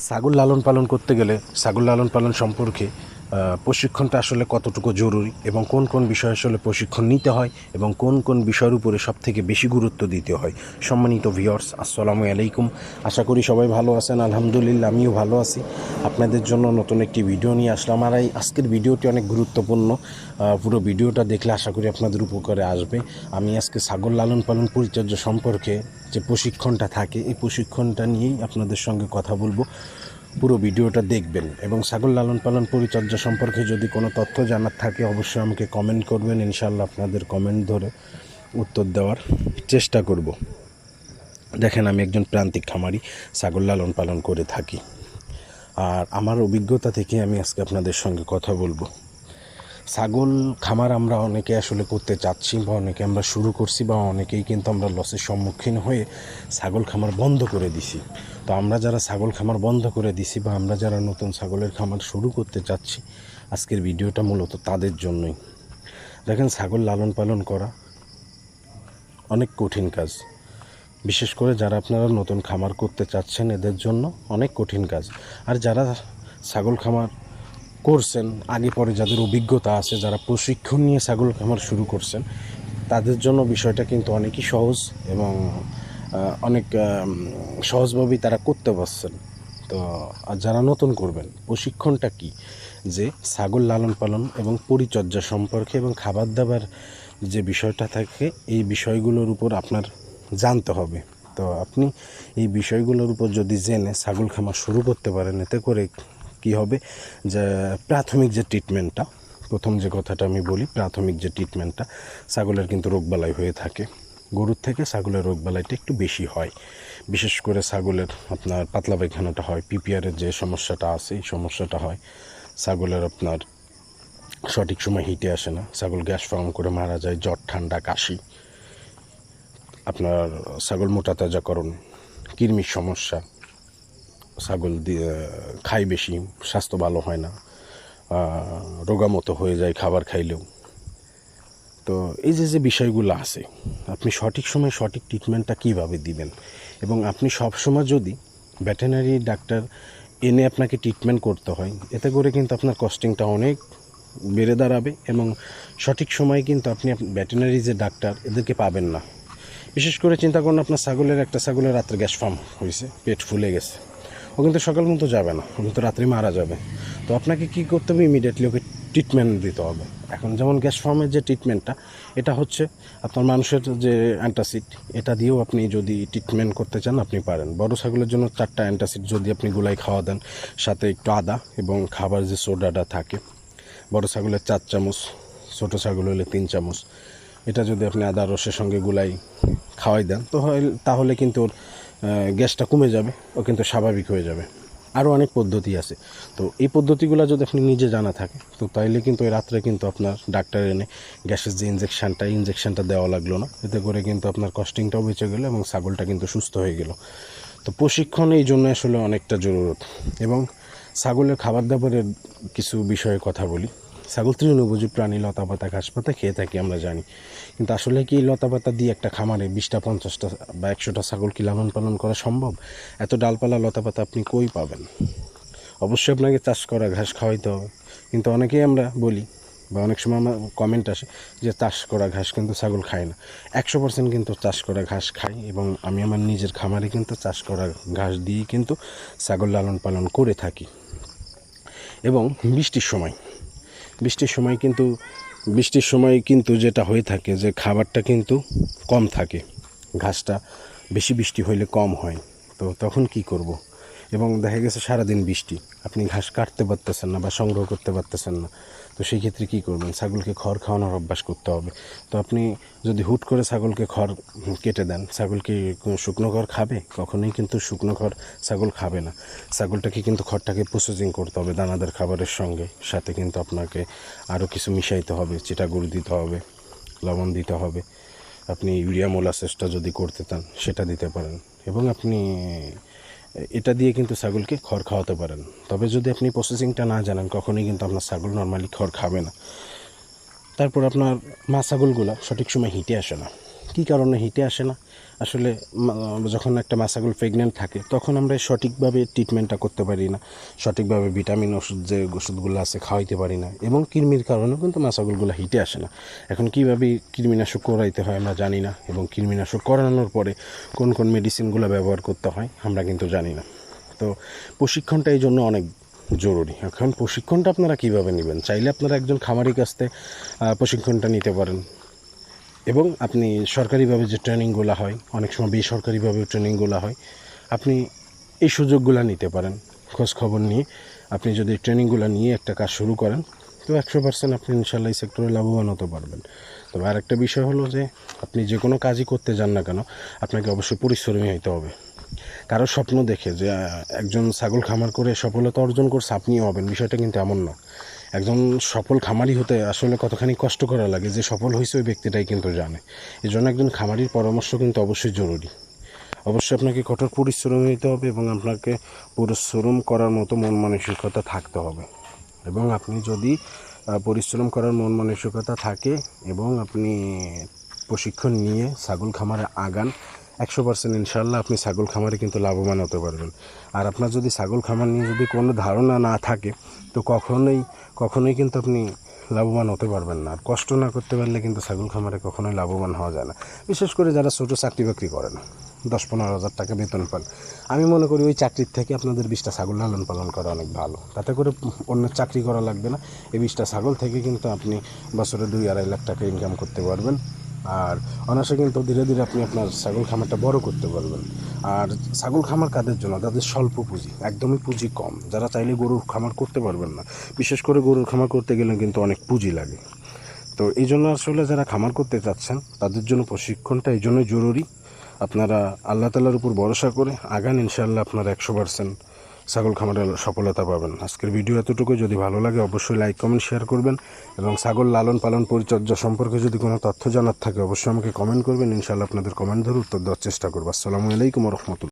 ছাগল লালন পালন করতে গেলে ছাগল লালন পালন সম্পর্কে প্রশিক্ষণটা আসলে কতটুকু জরুরি এবং কোন কোন বিষয় আসলে প্রশিক্ষণ নিতে হয় এবং কোন কোন বিষয়ের উপরে সব থেকে বেশি গুরুত্ব দিতে হয়। সম্মানিত ভিওর্স আসসালামু আলাইকুম। আশা করি সবাই ভালো আছেন। আলহামদুলিল্লাহ, আমিও ভালো আছি। আপনাদের জন্য নতুন একটি ভিডিও নিয়ে আসলাম। আর এই আজকের ভিডিওটি অনেক গুরুত্বপূর্ণ। পুরো ভিডিওটা দেখলে আশা করি আপনাদের উপকারে আসবে। আমি আজকে ছাগল লালন পালন পরিচর্যা সম্পর্কে যে প্রশিক্ষণটা থাকে, এই প্রশিক্ষণটা নিয়েই আপনাদের সঙ্গে কথা বলব। পুরো ভিডিওটা দেখবেন এবং ছাগল লালন পালন পরিচর্যা সম্পর্কে যদি কোনো তথ্য জানার থাকে, অবশ্যই আমাকে কমেন্ট করবেন। ইনশাল্লাহ আপনাদের কমেন্ট ধরে উত্তর দেওয়ার চেষ্টা করব। দেখেন, আমি একজন প্রান্তিক খামারি, ছাগল লালন পালন করে থাকি। আর আমার অভিজ্ঞতা থেকে আমি আজকে আপনাদের সঙ্গে কথা বলব। ছাগল, খামার আমরা অনেকে আসলে করতে চাচ্ছি বা অনেকে আমরা শুরু করছি বা অনেকেই কিন্তু আমরা লসের সম্মুখীন হয়ে ছাগল, খামার বন্ধ করে দিছি। তো আমরা যারা ছাগল, খামার বন্ধ করে দিছি বা আমরা যারা নতুন ছাগলের খামার শুরু করতে চাচ্ছি, আজকের ভিডিওটা মূলত তাদের জন্যই। দেখেন, ছাগল লালন পালন করা অনেক কঠিন কাজ। বিশেষ করে যারা আপনারা নতুন খামার করতে চাচ্ছেন, এদের জন্য অনেক কঠিন কাজ। আর যারা ছাগল, খামার করছেন, আগে পরে যাদের অভিজ্ঞতা আছে, যারা প্রশিক্ষণ নিয়ে ছাগল খামার শুরু করছেন, তাদের জন্য বিষয়টা কিন্তু অনেকই সহজ এবং অনেক সহজভাবেই তারা করতে পারছেন। তো, আর যারা নতুন করবেন, প্রশিক্ষণটা কি? যে ছাগল লালন পালন এবং পরিচর্যা সম্পর্কে এবং খাবার দাবার যে বিষয়টা থাকে, এই বিষয়গুলোর উপর আপনার জানতে হবে। তো আপনি এই বিষয়গুলোর উপর যদি জেনে ছাগল খামার শুরু করতে পারেন, এতে করে কি হবে? যে প্রাথমিক যে ট্রিটমেন্টটা প্রথম যে কথাটা আমি বলি, প্রাথমিক যে ট্রিটমেন্টটা ছাগলের কিন্তু রোগবালাই হয়ে থাকে। গরুর থেকে ছাগলের রোগবালাইটা একটু বেশি হয়। বিশেষ করে ছাগলের আপনার পাতলা পায়খানাটা হয় পিপিআরের যে সমস্যাটা আছে, এই সমস্যাটা হয়। ছাগলের আপনার সঠিক সময় হিটে আসে না। ছাগল গ্যাস ফর্ম করে মারা যায়, জ্বর, ঠান্ডা, কাশি। আপনার ছাগল মোটা তাজাকরণ কৃমির সমস্যা ছাগল দিয়ে খায় বেশি, স্বাস্থ্য ভালো হয় না রোগামতো হয়ে যায় খাবার খাইলেও। তো এই যে যে বিষয়গুলো আছে, আপনি সঠিক সময় সঠিক ট্রিটমেন্টটা কীভাবে দিবেন? এবং আপনি সব সময় যদি ভেটেনারি ডাক্তার এনে আপনাকে ট্রিটমেন্ট করতে হয়, এতে করে কিন্তু আপনার কস্টিংটা অনেক বেড়ে দাঁড়াবে এবং সঠিক সময়ে কিন্তু আপনি ভেটেনারি যে ডাক্তার এদেরকে পাবেন না। বিশেষ করে চিন্তা করুন, আপনার ছাগলের, একটা ছাগলের রাত্রে গ্যাস ফার্ম হয়েছে পেট ফুলে গেছে। ও কিন্তু সকাল মতো যাবে না, ও কিন্তু রাত্রে মারা যাবে। তো আপনাকে কি করতে হবে? ইমিডিয়েটলি ওকে ট্রিটমেন্ট দিতে হবে। এখন যেমন গ্যাস ফার্মের যে ট্রিটমেন্টটা এটা হচ্ছে আপনার মানুষের যে অ্যান্টাসিড এটা দিয়েও আপনি যদি ট্রিটমেন্ট করতে চান, আপনি পারেন। বড় ছাগলের জন্য চারটা অ্যান্টাসিড যদি আপনি গুলাই খাওয়া দেন, সাথে একটু আদা এবং খাবার যে সোডাটা থাকে, বড় ছাগলের চার চামচ, ছোটো ছাগল হলে তিন চামচ, এটা যদি আপনি আদা, রসের সঙ্গে গুলাই খাওয়াই দেন, তো তাহলে কিন্তু ওর গ্যাসটা কমে যাবে, ও কিন্তু স্বাভাবিক হয়ে যাবে। আরও অনেক পদ্ধতি আছে। তো এই পদ্ধতিগুলো যদি আপনি নিজে জানা থাকে, তো তাইলে কিন্তু ওই রাত্রে কিন্তু আপনার ডাক্তার এনে গ্যাসের যে ইঞ্জেকশানটা ইঞ্জেকশানটা দেওয়া লাগল না। এতে করে কিন্তু আপনার কস্টিংটাও বেঁচে গেলো এবং ছাগলটা কিন্তু সুস্থ হয়ে গেল। তো প্রশিক্ষণ এই জন্য আসলে অনেকটা জরুরত। এবং ছাগলের খাবার দাবারের কিছু বিষয়ে কথা বলি। ছাগল তৃণভোজী প্রাণী লতা পাতা ঘাস পাতা খেয়ে থাকি, আমরা জানি। কিন্তু আসলে কি এই লতা পাতা দিয়ে একটা খামারে বিশটা, পঞ্চাশটা বা একশোটা ছাগল কি লালন পালন করা সম্ভব? এত ডালপালা, লতা পাতা আপনি কই পাবেন? অবশ্যই আপনাকে চাষ করা ঘাস খাওয়াইতে হবে। কিন্তু অনেকেই আমরা বলি, বা অনেক সময় আমার কমেন্ট আসে যে চাষ করা ঘাস কিন্তু ছাগল খায় না। একশো পার্সেন্ট কিন্তু চাষ করা ঘাস খাই এবং আমি আমার নিজের খামারে কিন্তু চাষ করা ঘাস দিয়েই কিন্তু ছাগল লালন পালন করে থাকি। এবং বৃষ্টির সময় বৃষ্টির সময় কিন্তু, বৃষ্টির সময় কিন্তু যেটা হয়ে থাকে যে খাবারটা কিন্তু কম থাকে, ঘাসটা বেশি বৃষ্টি হইলে কম হয় তো তখন কি করব। এবং দেখা গেছে সারাদিন বৃষ্টি। আপনি ঘাস কাটতে পারতেছেন না বা সংগ্রহ করতে পারতেছেন না। তো সেই ক্ষেত্রে কী করবেন? ছাগলকে খড় খাওয়ানোর অভ্যাস করতে হবে। তো আপনি যদি হুট করে ছাগলকে খড় কেটে দেন, ছাগলকে শুকনো খড় খাবে? কখনোই কিন্তু শুকনো খড় ছাগল খাবে না। ছাগলটাকে কিন্তু খড়টাকে প্রসেসিং করতে হবে দানাদার খাবারের সঙ্গে। সাথে কিন্তু আপনাকে আরও কিছু মিশাইতে হবে, চিটা গুঁড়ো দিতে হবে, লবণ দিতে হবে। আপনি ইউরিয়া মোলাসেসটা যদি করতে চান, সেটা দিতে পারেন। এবং আপনি এটা দিয়ে কিন্তু ছাগলকে খড় খাওয়াতে পারেন। তবে যদি আপনি প্রসেসিংটা না জানেন, কখনোই কিন্তু আপনার ছাগল নর্মালি খড় খাবে না। তারপর আপনার মা ছাগলগুলো সঠিক সময় হিটে আসে না। কী কারণে হিটে আসে না? আসলে যখন একটা মা ছাগল প্রেগনেন্ট থাকে, তখন আমরা সঠিকভাবে ট্রিটমেন্টটা করতে পারি না। সঠিকভাবে ভিটামিন ওষুধ যে ওষুধগুলো আছে খাওয়াইতে পারি না। এবং কৃমির কারণেও কিন্তু মা ছাগলগুলো হিটে আসে না। এখন কীভাবে কৃমিনাশক করাইতে হয় আমরা জানি না। এবং কৃমিনাশক করানোর পরে কোন কোন মেডিসিনগুলো ব্যবহার করতে হয় আমরা কিন্তু জানি না। তো প্রশিক্ষণটা এই জন্য অনেক জরুরি। এখন প্রশিক্ষণটা আপনারা কীভাবে নেবেন? চাইলে আপনারা একজন খামারি কাছ থেকে প্রশিক্ষণটা নিতে পারেন। এবং আপনি সরকারিভাবে যে ট্রেনিংগুলো হয়, অনেক সময় বেসরকারিভাবে ট্রেনিংগুলো হয়, আপনি এই সুযোগগুলো নিতে পারেন। খোঁজ খবর নিয়ে আপনি যদি ট্রেনিংগুলো নিয়ে একটা কাজ শুরু করেন, তো একশো পার্সেন্ট আপনি ইনশাল্লাহ এই সেক্টরে লাভবান হতে পারবেন। তবে আরেকটা বিষয় হলো যে, আপনি যে কোনো কাজই করতে যান না কেন, আপনাকে অবশ্যই পরিশ্রমী হতে হবে। কারও স্বপ্ন দেখে যে একজন ছাগল খামার করে সফলতা অর্জন করছে, আপনিও হবেন, বিষয়টা কিন্তু এমন না। একজন সফল খামারি হতে আসলে কতখানি কষ্ট করা লাগে, যে সফল হয়েছে ওই ব্যক্তিটাই কিন্তু জানে। এই জন্য একজন খামারির পরামর্শ কিন্তু অবশ্যই জরুরি। অবশ্যই আপনাকে কঠোর পরিশ্রম নিতে হবে এবং আপনাকে পরিশ্রম করার মতো মন মানসিকতা থাকতে হবে। এবং আপনি যদি পরিশ্রম করার মন মানসিকতা থাকে এবং আপনি প্রশিক্ষণ নিয়ে ছাগল খামারে আগান একশো পার্সেন্ট ইনশাল্লাহ আপনি ছাগল খামারে কিন্তু লাভবান হতে পারবেন। আর আপনার যদি ছাগল খামার নিয়ে যদি কোনো ধারণা না থাকে, তো কখনোই কখনোই কিন্তু আপনি লাভবান হতে পারবেন না। আর কষ্ট না করতে পারলে কিন্তু ছাগল খামারে কখনোই লাভবান হওয়া যায় না। বিশেষ করে যারা ছোটো চাকরি বাকরি করেন, দশ পনেরো হাজার টাকা বেতন পান। আমি মনে করি ওই চাকরির থেকে আপনাদের বিশটা ছাগল লালন পালন করা অনেক ভালো। তাতে করে অন্য চাকরি করা লাগবে না। এই বিশটা ছাগল থেকে কিন্তু আপনি বছরে দুই আড়াই লাখ টাকা ইনকাম করতে পারবেন। আর অনায়াসে কিন্তু ধীরে ধীরে আপনি আপনার ছাগল খামারটা বড় করতে পারবেন। আর ছাগল খামার কাদের জন্য? তাদের স্বল্প পুঁজি, একদমই পুঁজি কম। যারা চাইলে গরুর খামার করতে পারবেন না। বিশেষ করে গরুর খামার করতে গেলে কিন্তু অনেক পুঁজি লাগে। তো এই জন্য আসলে যারা খামার করতে চাচ্ছেন, তাদের জন্য প্রশিক্ষণটা এই জন্যই জরুরি। আপনারা আল্লাহ তালার উপর ভরসা করে আগান ইনশাল্লাহ আপনারা একশো পার্সেন্ট ছাগল খামারে সফলতা পাবেন। আজকের ভিডিও এতটুকু। যদি ভালো লাগে, অবশ্যই লাইক, কমেন্ট, শেয়ার করবেন এবং ছাগল লালন পালন পরিচর্যা সম্পর্কে যদি কোনো তথ্য জানার থাকে, অবশ্যই আমাকে কমেন্ট করবেন। ইনশাল্লাহ আপনাদের কমেন্ট ধরে উত্তর দেওয়ার চেষ্টা করব। আসসালামু আলাইকুম রহমতুল্লাহ।